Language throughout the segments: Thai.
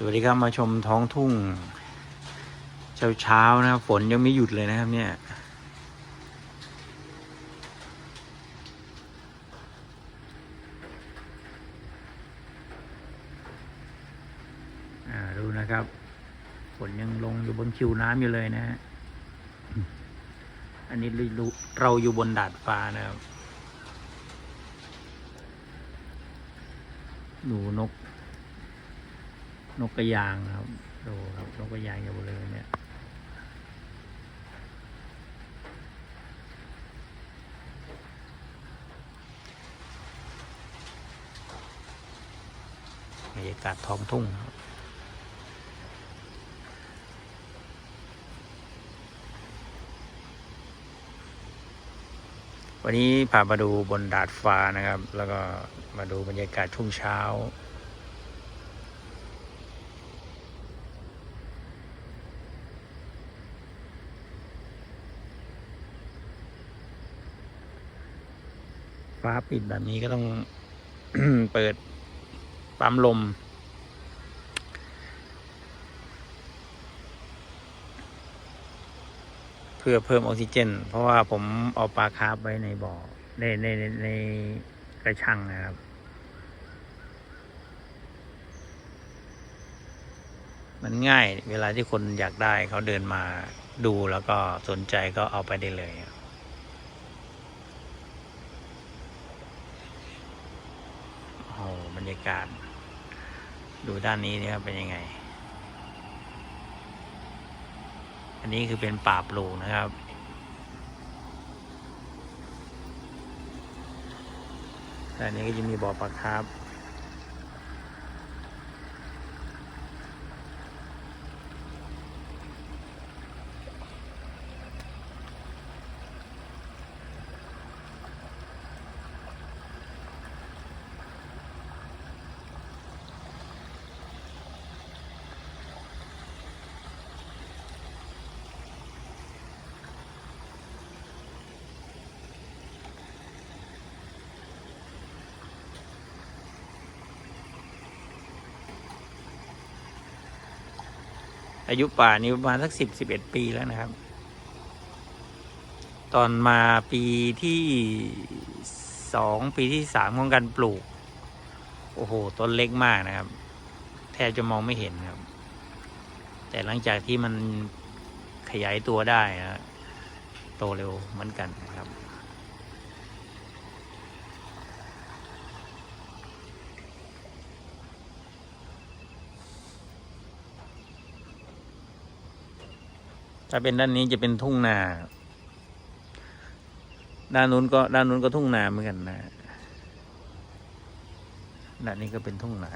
สวัสดีครับมาชมท้องทุ่ง เช้าเช้าๆนะครับฝนยังไม่หยุดเลยนะครับเนี่ย ดูนะครับ ฝนยังลงอยู่บนคิวน้ำอยู่เลยนะฮะ อันนี้เราเราอยู่บนดาดฟ้านะครับ หนูนก นกกระยางครับดูครับนกกระยางอยู่บริเวณเนี้ยบรรยากาศท้องทุ่งครับวันนี้พามาดูบนดาดฟ้านะครับ แล้วก็มาดูบรรยากาศช่วงเช้า ฟ้าปิดแบบนี้ก็ต้องเปิดปั๊มลม เพื่อเพิ่มออกซิเจน เพราะว่าผมเอาปลาคาร์ฟไว้ในบ่อในในในในกระชังนะครับมันง่ายเวลาที่คนอยากได้เขาเดินมาดูแล้วก็สนใจก็เอาไปได้เลยครับ โอ้โหบรรยา กาศ ดูด้านนี้นี่ครับเป็นยังไง อันนี้คือเป็นป่าปลูกนะครับด้านนี้ก็จะมีบ่อปลาคาร์ฟ อายุป่านี้ประมาณสักสิบสิบเอ็ดปีแล้วนะครับ ตอนมาปีที่สองปีที่สามของการปลูก โอ้โหต้นเล็กมากนะครับ แทบจะมองไม่เห็นครับ แต่หลังจากที่มันขยายตัวได้นะโตเร็วเหมือนกันนะครับ ถ้าเป็นด้านนี้จะเป็นทุ่งนา ด้านนู้นก็ด้านนู้นก็ทุ่งนาเหมือนกันนะ ด้านนี้ก็เป็นทุ่งนา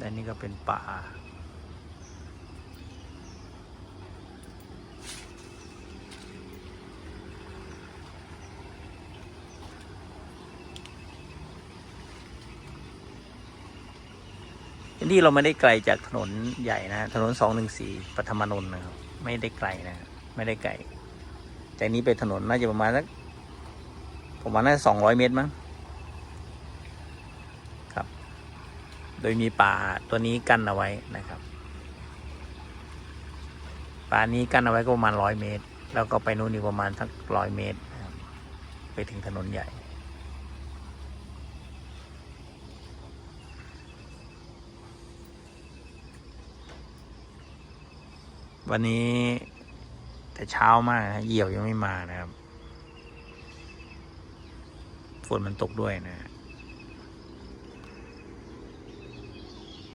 ด้านนี้ก็เป็นป่า ที่เราไม่ได้ไกลจากถนนใหญ่นะถนนสองหนึ่งสี่ปฐมนนท์นะครับ ไม่ได้ไกลนะไม่ได้ไกลจากนี้ไปถนนน่าจะประมาณสักผมว่าณน่าจะสองร้อยเมตรมั้งครับ โดยมีป่าตัวนี้กั้นเอาไว้นะครับป่านี้กั้นเอาไว้ก็ประมาณร้อยเมตร แล้วก็ไปนู่นอีกประมาณสักร้อยเมตรไปถึงถนนใหญ่ วันนี้ แต่เช้ามากนะเหยี่ยวยังไม่มานะครับ ฝนมันตกด้วยนะ